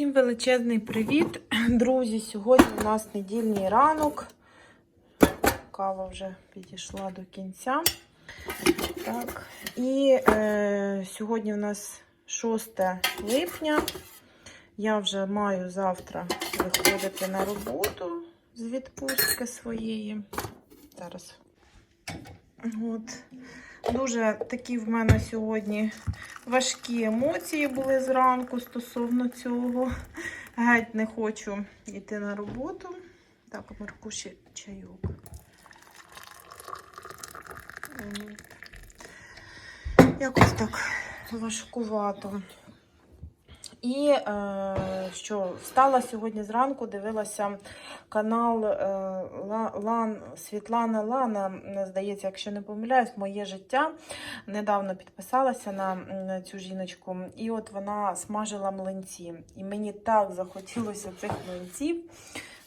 Всім величезний привіт, друзі! Сьогодні у нас недільний ранок. Кава вже підійшла до кінця. Так. І е, сьогодні у нас 6 липня. Я вже маю завтра виходити на роботу з відпустки своєї. Зараз. От. Дуже такі в мене сьогодні важкі емоції були зранку стосовно цього. Геть не хочу йти на роботу. Так, Маркуші чайок. От. Якось так важкувато. І е, що встала сьогодні зранку, дивилася канал е, Лан, Світлана Лана, здається, якщо не помиляюсь, моє життя. Недавно підписалася на, цю жіночку, і от вона смажила млинці. І мені так захотілося цих млинців.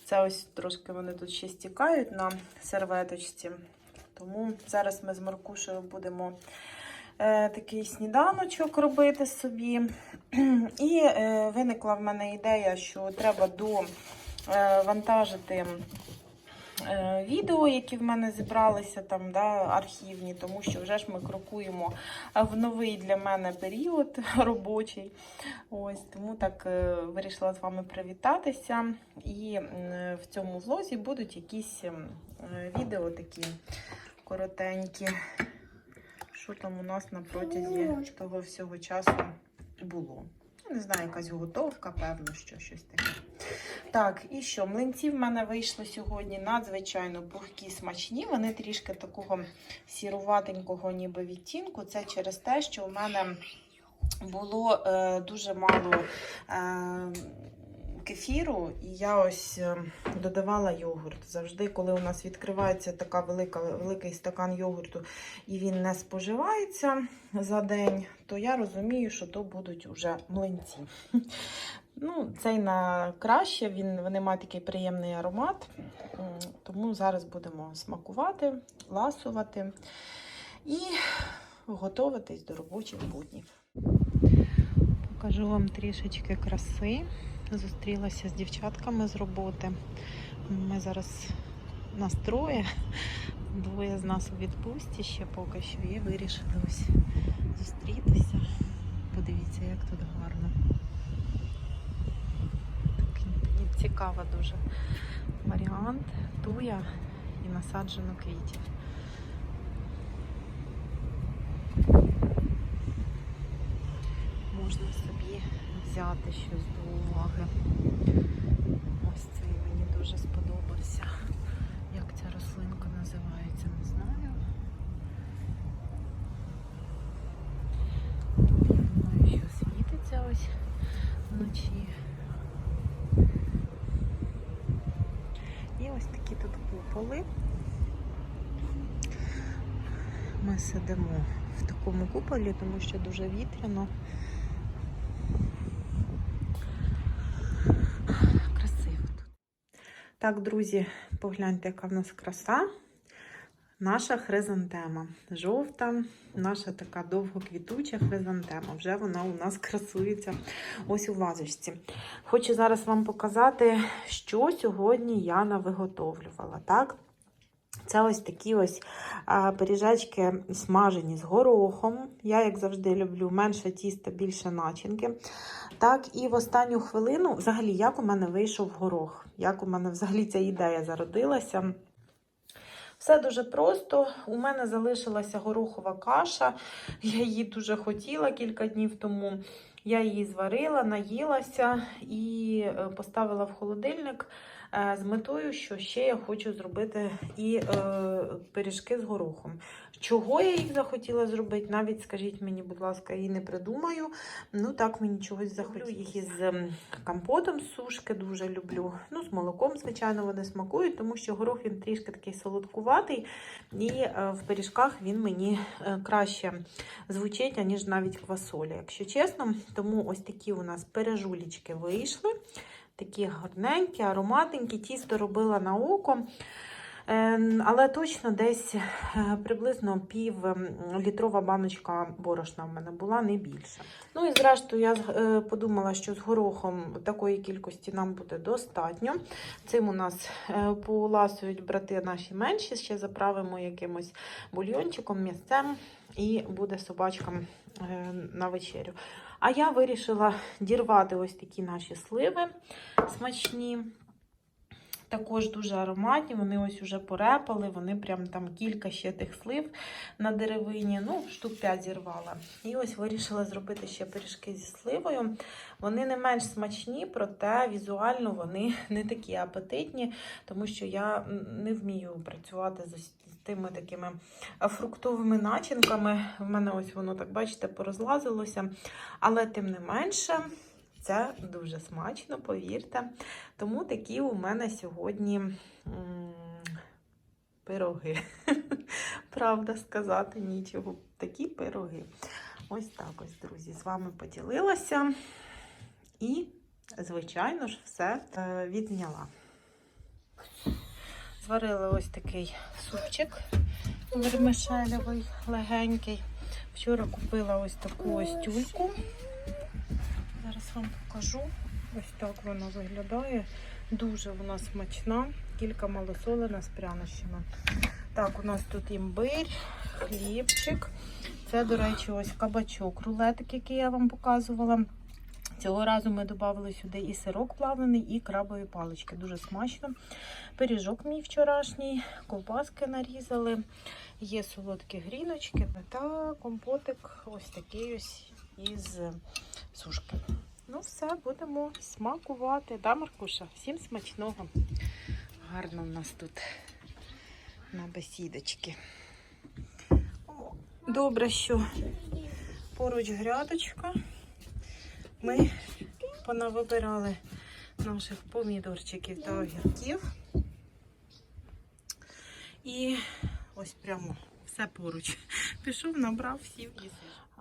Це ось трошки вони тут ще стікають на серветочці. Тому зараз ми з Маркушею будемо такий сніданочок робити собі. І е, виникла в мене ідея, що треба довантажити е, відео, які в мене зібралися там, да, архівні, тому що вже ж ми крокуємо в новий для мене період робочий. Ось тому так е, вирішила з вами привітатися. І в цьому влозі будуть якісь е, відео такі коротенькі. Що там у нас на протязі того всього часу було. Не знаю, якась готовка, певно, що щось таке. Так, і що? Млинці в мене вийшли сьогодні надзвичайно пухкі, смачні. Вони трішки такого сіруватенького ніби відтінку. Це через те, що у мене було е, дуже мало е, кефіру, і я ось е, додавала йогурт. Завжди, коли у нас відкривається така велика, великий стакан йогурту, і він не споживається за день, то я розумію, що то будуть уже млинці. Ну, цей на краще, він, вони мають такий приємний аромат. Тому зараз будемо смакувати, ласувати і готуватись до робочих буднів. Покажу вам трішечки краси. Зустрілася з дівчатками з роботи. Ми зараз нас троє, двоє з нас у відпустці ще поки що. І вирішили ось зустрітися. Подивіться, як тут гарно. Такий цікава дуже варіант. Туя і насаджено квітів. Можна собі взяти щось до уваги. Ось цей мені дуже сподобався. Як ця рослинка називається, не знаю. Що світиться ось вночі. І ось такі тут куполи. Ми сидимо в такому куполі, тому що дуже вітряно. Красиво тут. Так, друзі, погляньте, яка в нас краса. Наша хризантема. Жовта, наша така довгоквітуча хризантема. Вже вона у нас красується ось у вазочці. Хочу зараз вам показати, що сьогодні я навиготовлювала. Так? Це ось такі ось пиріжечки смажені з горохом. Я, як завжди, люблю менше тіста, більше начинки. Так, і в останню хвилину, взагалі, як у мене вийшов горох, як у мене взагалі ця ідея зародилася. Все дуже просто. У мене залишилася горохова каша. Я її дуже хотіла кілька днів тому. Я її зварила, наїлася і е, поставила в холодильник з метою, що ще я хочу зробити і е, пиріжки з горохом. Чого я їх захотіла зробити, навіть скажіть мені, будь ласка, і не придумаю. Ну так мені чогось захотілося. Їх із ем, компотом з сушки дуже люблю. Ну, з молоком, звичайно, вони смакують, тому що горох він трішки такий солодкуватий, і е, в пиріжках він мені е, краще звучить, аніж навіть квасоля, якщо чесно. Тому ось такі у нас пережулічки вийшли. Такі гарненькі, ароматненькі. Тісто робила на око. Е, Але точно десь е, приблизно пів ем, баночка борошна в мене була, не більше. Ну і зрештою, я е, подумала, що з горохом такої кількості нам буде достатньо. Цим у нас е, поласують брати наші менші, ще заправимо якимось бульйончиком, м'ясцем, і буде собачкам на вечерю. А я вирішила дірвати ось такі наші сливи смачні. Також дуже ароматні, вони ось уже порепали, вони прям там кілька ще тих слив на деревині, ну, штук 5 зірвала. І ось вирішила зробити ще пиріжки зі сливою. Вони не менш смачні, проте візуально вони не такі апетитні, тому що я не вмію працювати з тими такими фруктовими начинками. В мене ось воно, так бачите, порозлазилося. Але тим не менше, це дуже смачно, повірте. Тому такі у мене сьогодні пироги. Правда сказати нічого. Такі пироги. Ось так ось, друзі, з вами поділилася. І, звичайно ж, все е, відзняла. Зварила ось такий супчик вермишелевий, легенький. Вчора купила ось таку ось тюльку. Зараз вам покажу. Ось так вона виглядає. Дуже вона смачна, кілька малосолена з прянощами. Так, у нас тут імбирь, хлібчик. Це, до речі, ось кабачок, рулетик, який я вам показувала. Цього разу ми додали сюди і сирок плавлений, і крабові палички. Дуже смачно. Пиріжок мій вчорашній, ковбаски нарізали, є солодкі гріночки та компотик ось такий ось із сушки. Ну, все, будемо смакувати. Да, Маркуша? Всім смачного. Гарно в нас тут на бесідочки. Добре, що поруч грядочка. Ми понавибирали наших помідорчиків та огірків. І ось прямо все поруч. Пішов, набрав, сів і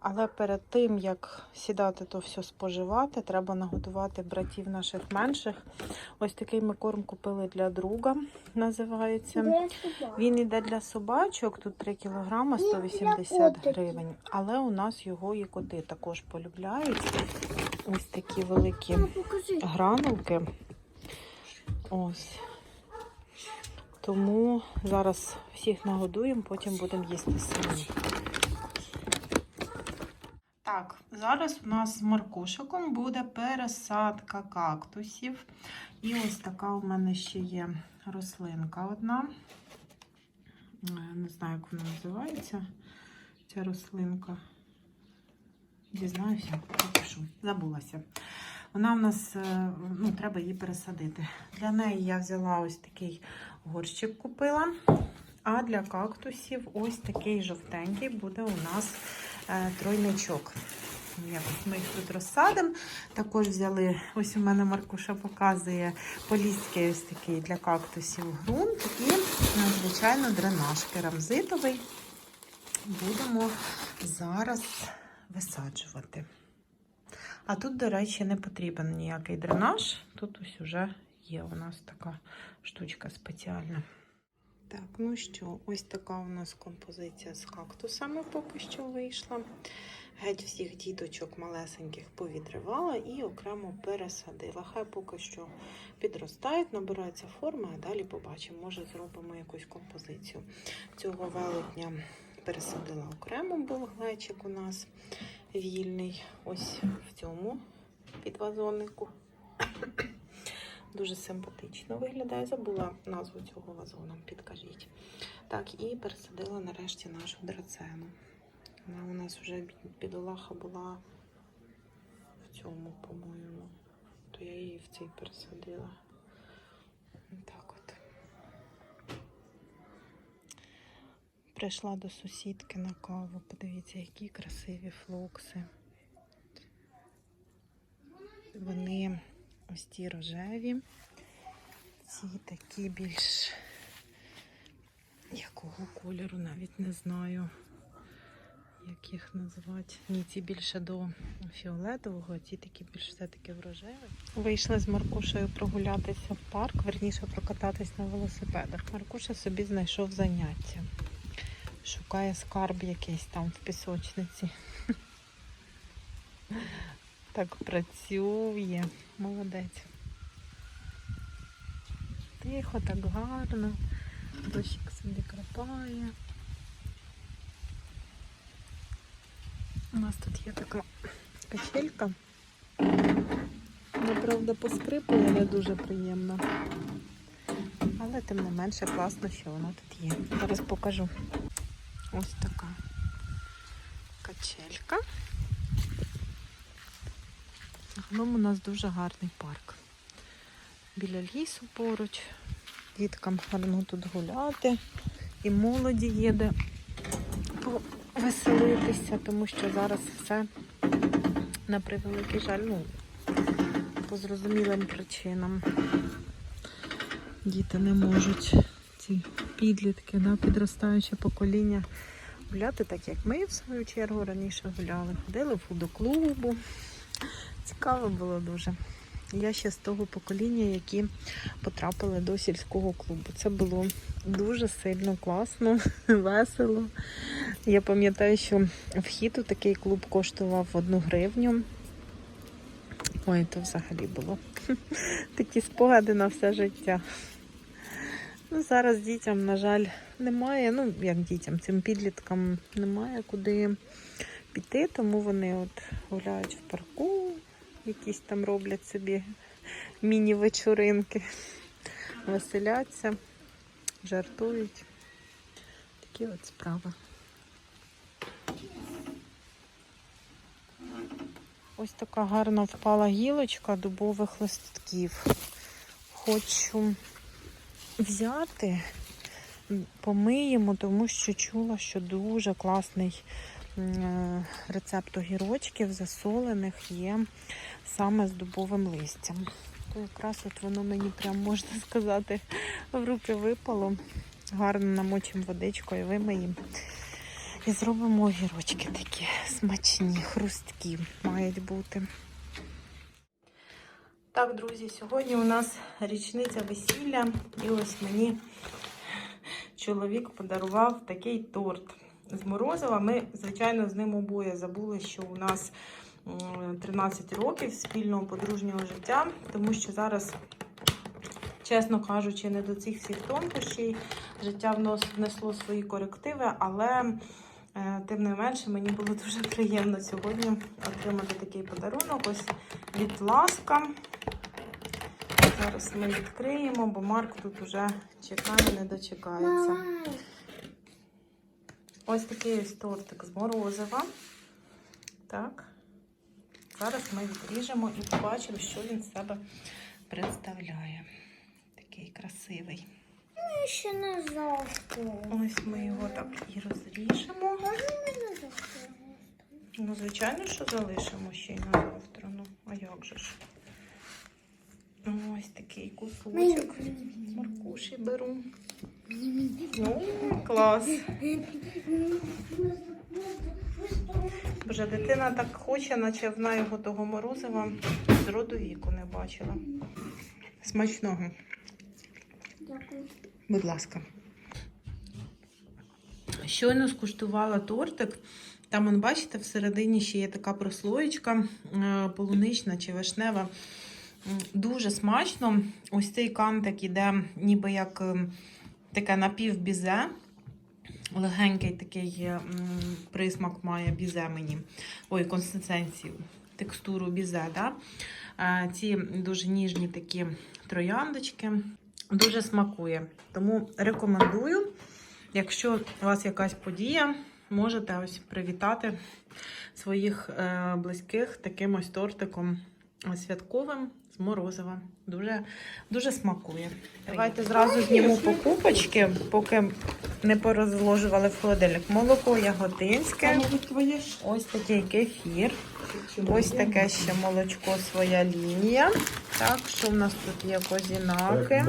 але перед тим, як сідати то все споживати, треба наготувати братів наших менших. Ось такий ми корм купили для друга, називається. Він іде для собачок, тут 3 кг 180 гривень. Але у нас його і коти також полюбляють. Ось такі великі гранулки. Ось. Тому зараз всіх нагодуємо, потім будемо їсти самі. Так, зараз у нас з Маркушиком буде пересадка кактусів. І ось така у мене ще є рослинка одна. Е, Не знаю, як вона називається. Ця рослинка. Дізнаюся, напишу. Забулася. Вона в нас, е, ну, треба її пересадити. Для неї я взяла ось такий горщик купила. А для кактусів ось такий жовтенький буде у нас тройничок. Якось ми їх тут розсадимо. Також взяли, ось у мене Маркуша показує поліський ось такий для кактусів ґрунт і, ну, звичайно, дренаж керамзитовий. Будемо зараз висаджувати. А тут, до речі, не потрібен ніякий дренаж. Тут ось уже є у нас така штучка спеціальна. Так, ну що, ось така у нас композиція з кактусами поки що вийшла. Геть всіх діточок малесеньких повідривала і окремо пересадила. Хай поки що підростають, набираються форми, а далі побачимо, може зробимо якусь композицію. Цього велетня пересадила окремо, був глечик у нас вільний. Ось в цьому підвазоннику. Дуже симпатично виглядає. Забула назву цього вазону, підкажіть. Так, і пересадила нарешті нашу драцену. Вона у нас вже бідолаха була в цьому, по-моєму. То я її в цей пересадила. Так от. Прийшла до сусідки на каву. Подивіться, які красиві флокси. Вони ось ті рожеві. Ці такі більш якого кольору, навіть не знаю. як їх називати. Ні, ці більше до фіолетового, а ці такі більш все-таки врожеві. Вийшли з Маркушею прогулятися в парк, верніше прокататись на велосипедах. Маркуша собі знайшов заняття. Шукає скарб якийсь там в пісочниці. Так працює. Молодець. Тихо, так гарно. Дощик собі крапає. У нас тут є така качелька. Вона, правда, поскрипує, не дуже приємно. Але тим не менше класно, що вона тут є. Зараз покажу. Ось така качелька. Загалом у нас дуже гарний парк. Біля лісу поруч. Діткам гарно тут гуляти. І молоді є де повеселитися, тому що зараз все на превеликий жаль, ну, по зрозумілим причинам. Діти не можуть, ці підлітки, да, підростаюче покоління гуляти так, як ми в свою чергу раніше гуляли. Ходили в фудоклубу. Цікаво було дуже. Я ще з того покоління, які потрапили до сільського клубу. Це було дуже сильно класно, весело. Я пам'ятаю, що вхід у такий клуб коштував одну гривню. Ой, то взагалі було такі спогади на все життя. Ну, зараз дітям, на жаль, немає. Ну, як дітям, цим підліткам немає куди піти, тому вони от гуляють в парку, якісь там роблять собі міні-вечоринки, веселяться, жартують. Такі от справи. Ось така гарна впала гілочка дубових листків. Хочу взяти, помиємо, тому що чула, що дуже класний м, рецепт огірочків засолених є саме з дубовим листям. То якраз от воно мені прям можна сказати в руки випало. Гарно намочимо водичкою, вимиємо. І зробимо огірочки такі смачні, хрусткі мають бути. Так, друзі, сьогодні у нас річниця весілля, і ось мені чоловік подарував такий торт з морозива. Ми, звичайно, з ним обоє забули, що у нас 13 років спільного подружнього життя, тому що зараз, чесно кажучи, не до цих всіх тонкощей. Життя внесло свої корективи, але е, тим не менше мені було дуже приємно сьогодні отримати такий подарунок. Ось від ласка. Зараз ми відкриємо, бо Марк тут уже чекає, не дочекається. Ось такий ось тортик з морозива. Так. Зараз ми відріжемо і побачимо, що він з себе представляє. Такий красивий. Ще не завтра. Ось ми його так і розріжемо. Можна мене завтра? Ну, звичайно, що залишимо ще й на завтра. Ну, а як же ж? Ось такий кусочок. Маркуші беру. Ну, клас. Боже, дитина так хоче, наче вона його того морозива з роду віку не бачила. Смачного, Дякую. будь ласка. Щойно скуштувала тортик. Там, он, бачите, всередині ще є така прослоєчка е, полунична чи вишнева. Дуже смачно. Ось цей кантик іде ніби як ем, таке напівбізе. Легенький такий присмак має бізе мені. Ой, консистенцію, текстуру бізе. Да? Ці дуже ніжні такі трояндочки. Дуже смакує. Тому рекомендую. Якщо у вас якась подія, можете ось привітати своїх е, близьких таким ось тортиком святковим з морозива. Дуже, дуже смакує. Давайте зразу зніму покупочки, поки не порозложували в холодильник. Молоко ягодинське, ось такий кефір, ось таке ще молочко своя лінія. Так, що в нас тут є козінаки.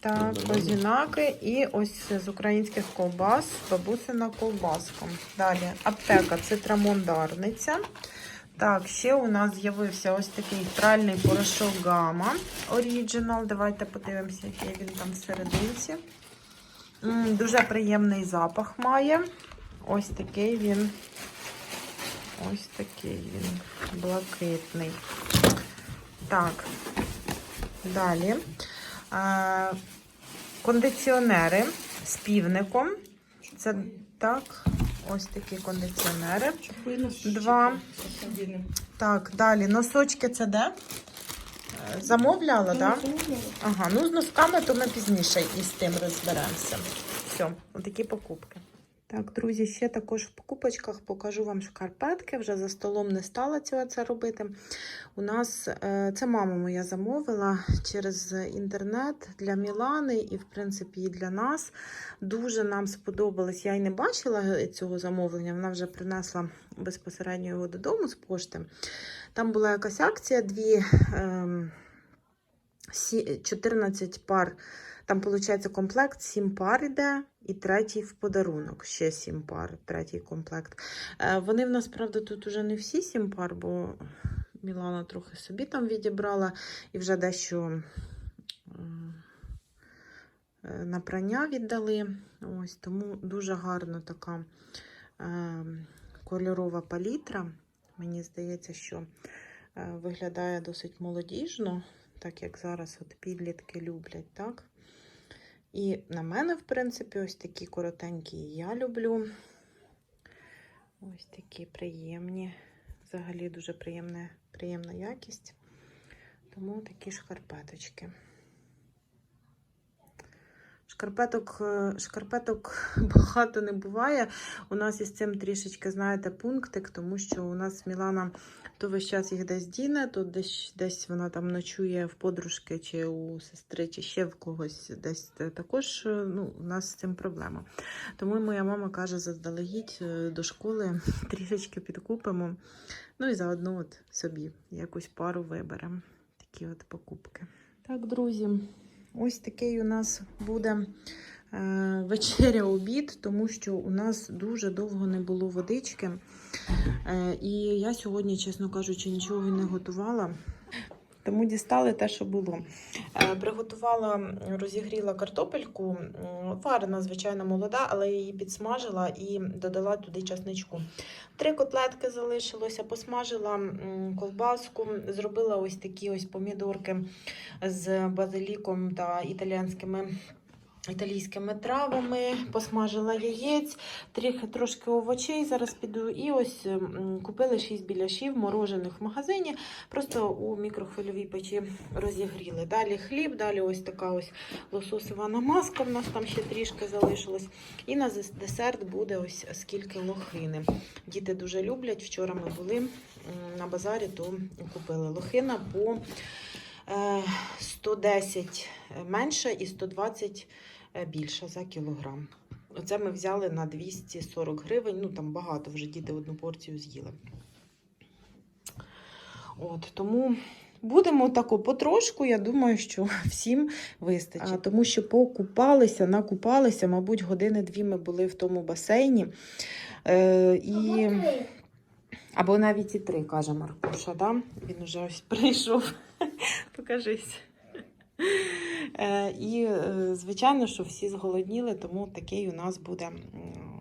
Так, козінаки і ось з українських ковбас бабусина ковбаска. Далі аптека цитрамон Дарниця. Так, ще у нас з'явився ось такий пральний порошок Гама Оріджинал. Давайте подивимося, який він там всерединці. Дуже приємний запах має. Ось такий він. Ось такий він блакитний. Так, далі. Кондиціонери з півником. Це так, ось такі кондиціонери. Два. Так, далі. Носочки це де? Е, Замовляла, так? Да? Ага, ну з носками то ми пізніше із тим розберемося. Все, отакі покупки. Так, друзі, ще також в покупочках покажу вам шкарпетки. Вже за столом не стала цього це робити. У нас е, це мама моя замовила через інтернет для Мілани і, в принципі, і для нас. Дуже нам сподобалось. Я й не бачила цього замовлення, вона вже принесла безпосередньо його додому з пошти. Там була якась акція, дві. ем, 14 пар. Там, виходить, комплект 7 пар йде, і третій в подарунок. Ще 7 пар, третій комплект. Е, Вони в нас, правда, тут уже не всі 7 пар, бо Мілана трохи собі там відібрала і вже дещо е, на прання віддали. Ось, тому дуже гарно така е, кольорова палітра. Мені здається, що виглядає досить молодіжно, так як зараз от підлітки люблять, так? І на мене, в принципі, ось такі коротенькі я люблю. Ось такі приємні. Взагалі дуже приємна, приємна якість. Тому такі шкарпеточки. Шкарпеток, е, шкарпеток багато не буває. У нас із цим трішечки, знаєте, пунктик, тому що у нас Мілана то весь час їх десь діне, то десь, десь вона там ночує в подружки чи у сестри, чи ще в когось десь також е, ну, у нас з цим проблема. Тому моя мама каже, заздалегідь е, до школи трішечки підкупимо. Ну і заодно от собі якусь пару виберемо. Такі от покупки. Так, друзі, ось такий у нас буде вечеря обід, тому що у нас дуже довго не було водички. Е, і я сьогодні, чесно кажучи, нічого не готувала. Тому дістали те, що було. Е, Приготувала, розігріла картопельку, варена, звичайно, молода, але її підсмажила і додала туди часничку. Три котлетки залишилося, посмажила ковбаску, зробила ось такі ось помідорки з базиліком та італійськими. Італійськими травами, посмажила яєць, трохи трошки овочей. Зараз піду. І ось купили 6 біляшів морожених в магазині. Просто у мікрохвильовій печі розігріли. Далі хліб, далі ось така ось лососова намазка. В нас там ще трішки залишилось. І на десерт буде ось скільки лохини. Діти дуже люблять. Вчора ми були на базарі, то купили лохина по е, 110 менше і 120 е, більше за кілограм. Оце ми взяли на 240 гривень. Ну там багато вже діти одну порцію з'їли. От тому будемо тако потрошку. Я думаю, що всім вистачить. А, тому що покупалися, накупалися, мабуть, години-дві ми були в тому басейні. Е, і... Або навіть і три, каже Маркуша, да? Він уже ось прийшов. Покажись. Е, і, е, звичайно, що всі зголодніли, тому такий у нас буде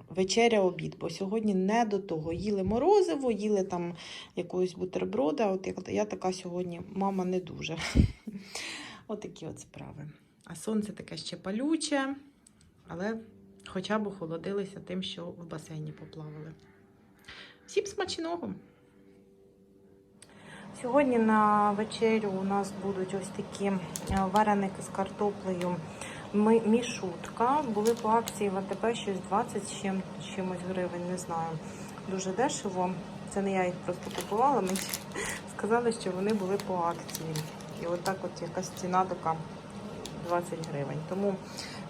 вечеря-обід. Бо сьогодні не до того. Їли морозиво, їли там якогось бутерброда. От я, я така сьогодні, мама не дуже. Отакі от справи. А сонце таке ще палюче, але хоча б охолодилися тим, що в басейні поплавали. Всім смачного! Сьогодні на вечерю у нас будуть ось такі е, вареники з картоплею. Мішутка. Були по акції в АТБ щось 20 чим, чимось гривень, не знаю. Дуже дешево. Це не я їх просто купувала. Мені сказали, що вони були по акції. І отак от якась ціна така 20 гривень. Тому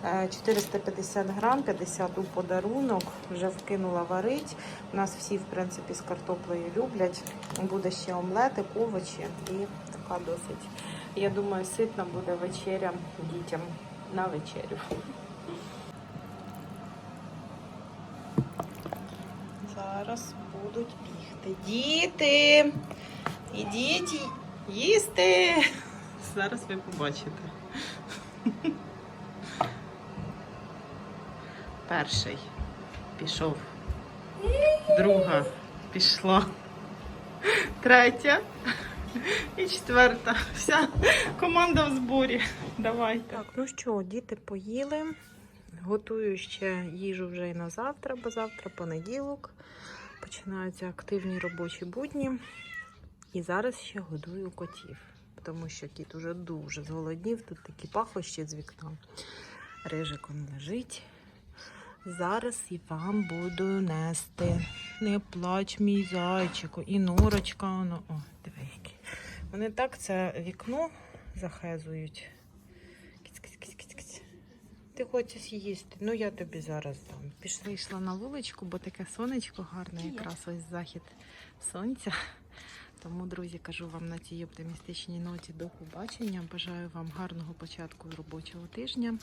450 грам, 50 у подарунок. Вже вкинула варить. У нас всі, в принципі, з картоплею люблять. Буде ще омлетик, овочі і така досить. Я думаю, ситна буде вечеря дітям. на вечерю. Зараз будуть бігти. Діти! Ідіть їсти! Зараз ви побачите. Перший пішов. Друга пішла. Третя і четверта. Вся команда в зборі. Давайте. Так, ну що, діти поїли. Готую ще їжу вже і на завтра, бо завтра понеділок. Починаються активні робочі будні. І зараз ще годую котів, тому що кіт уже дуже зголоднів. Тут такі пахощі з вікна. Рижик он лежить. Зараз і вам буду нести. Не плач, мій зайчику. І норочка. Воно. О, диви які. Вони так це вікно захезують. Кіць, кіць, кіць, кіць, кіць. Ти хочеш їсти? Ну я тобі зараз дам. Пішла йшла на вуличку, бо таке сонечко гарне, якраз ось захід сонця. Тому, друзі, кажу вам на цій оптимістичній ноті до побачення. Бажаю вам гарного початку робочого тижня,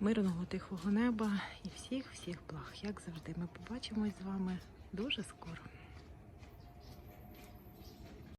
мирного тихого неба і всіх всіх благ. Як завжди, ми побачимось з вами дуже скоро.